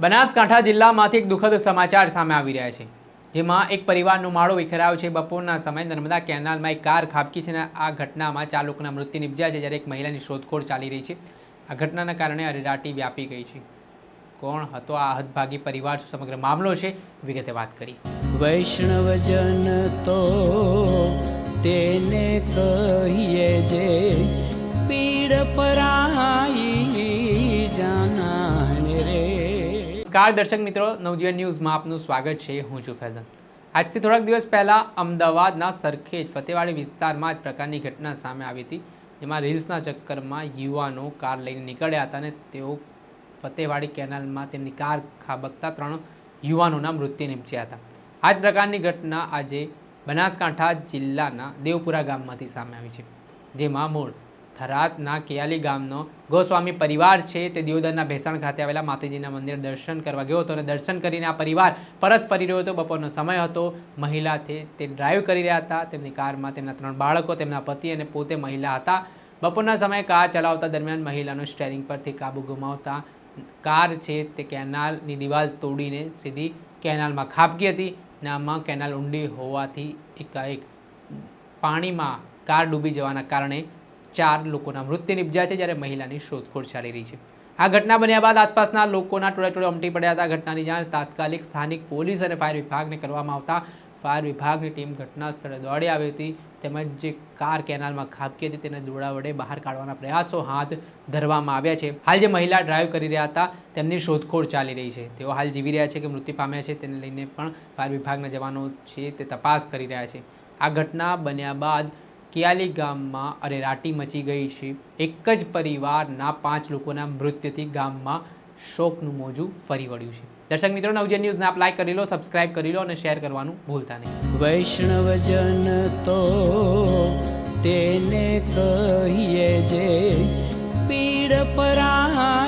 બનાસકાંઠા જિલ્લામાંથી એક દુઃખદ સમાચાર સામે આવી રહ્યા છે, જેમાં એક પરિવારનો માળો વિખેરાયો છે. બપોરના સમયે નર્મદા કેનાલમાં એક કાર ખાબકી છે અને આ ઘટનામાં ચાર લોકોના મૃત્યુ નિપજ્યા છે. જ્યારે એક મહિલાની શોધખોળ ચાલી રહી છે. આ ઘટનાના કારણે અરેરાટી વ્યાપી ગઈ છે. કોણ હતો આ હદભાગી પરિવાર? સમગ્ર મામલો છે? વિગતે વાત કરી. વૈષ્ણવજન તો તેને કહીએ જે પીડ પરાઈ જાનાને રે નમસ્કાર દર્શક મિત્રો, નવજીવન ન્યૂઝમાં આપનું સ્વાગત છે. હું છું ફેઝન આજથી થોડાક દિવસ પહેલાં અમદાવાદના સરખેજ ફતેવાડી વિસ્તારમાં જ પ્રકારની ઘટના સામે આવી હતી, જેમાં રીલ્સના ચક્કરમાં યુવાનો કાર લઈને નીકળ્યા હતા અને તેઓ ફતેવાડી કેનાલમાં તેમની કાર ખાબકતા ત્રણ યુવાનોના મૃત્યુ નિપજ્યા હતા. આ જ પ્રકારની ઘટના આજે બનાસકાંઠા જિલ્લાના દેવપુરા ગામમાંથી સામે આવી છે, જેમાં મૂળ થરાદના કેયાલી ગામનો ગોસ્વામી પરિવાર છે તે દિયોદરના ભેસાણ ખાતે આવેલા માતાજીના મંદિર દર્શન કરવા ગયો હતો અને દર્શન કરીને આ પરિવાર પરત ફરી રહ્યો હતો. બપોરનો સમય હતો. મહિલા તે ડ્રાઈવ કરી રહ્યા હતા. તેમની કારમાં તેમના ત્રણ બાળકો, તેમના પતિ અને પોતે મહિલા હતા. બપોરના સમયે કાર ચલાવતા દરમિયાન મહિલાનું સ્ટેરિંગ પરથી કાબુ ગુમાવતા કાર છે તે કેનાલની દિવાલ તોડીને સીધી કેનાલમાં ખાબકી હતી. ને આમાં કેનાલ ઊંડી હોવાથી એકાએક પાણીમાં કાર ડૂબી જવાના કારણે ચાર લોકોના મૃત્યુ નિપજ્યા છે જ્યારે મહિલાની શોધખોળ ચાલી રહી છે. આ ઘટના બન્યા બાદ આસપાસના લોકોના ટોળે ટોળે ઉમટી પડ્યા હતા. ઘટનાની જાણ તાત્કાલિક સ્થાનિક પોલીસ અને ફાયર વિભાગને કરવામાં આવતા ફાયર વિભાગની ટીમ ઘટના સ્થળે દોડી આવી હતી. તેમજ જે કાર કેનાલમાં ખાબકી હતી તેને દોડા વડે બહાર કાઢવાના પ્રયાસો હાથ ધરવામાં આવ્યા છે. હાલ જે મહિલા ડ્રાઈવ કરી રહ્યા હતા તેમની શોધખોળ ચાલી રહી છે. તેઓ હાલ જીવી રહ્યા છે કે મૃત્યુ પામ્યા છે તેને લઈને પણ ફાયર વિભાગના જવાનો છે તે તપાસ કરી રહ્યા છે. આ ઘટના બન્યા બાદ કિયાલી ગામમાં અરેરાટી મચી ગઈ છે. એક જ પરિવારના પાંચ લોકોના મૃત્યુથી ગામમાં શોકનું મોજું ફરી વળ્યું છે. દર્શક મિત્રો, નવજન ન્યૂઝને આપ લાઈક કરી લો સબસ્ક્રાઇબ કરી લો અને શેર કરવાનું ભૂલતા નહીં. વૈષ્ણવજન તો તેને કહીએ જે પીડ પરા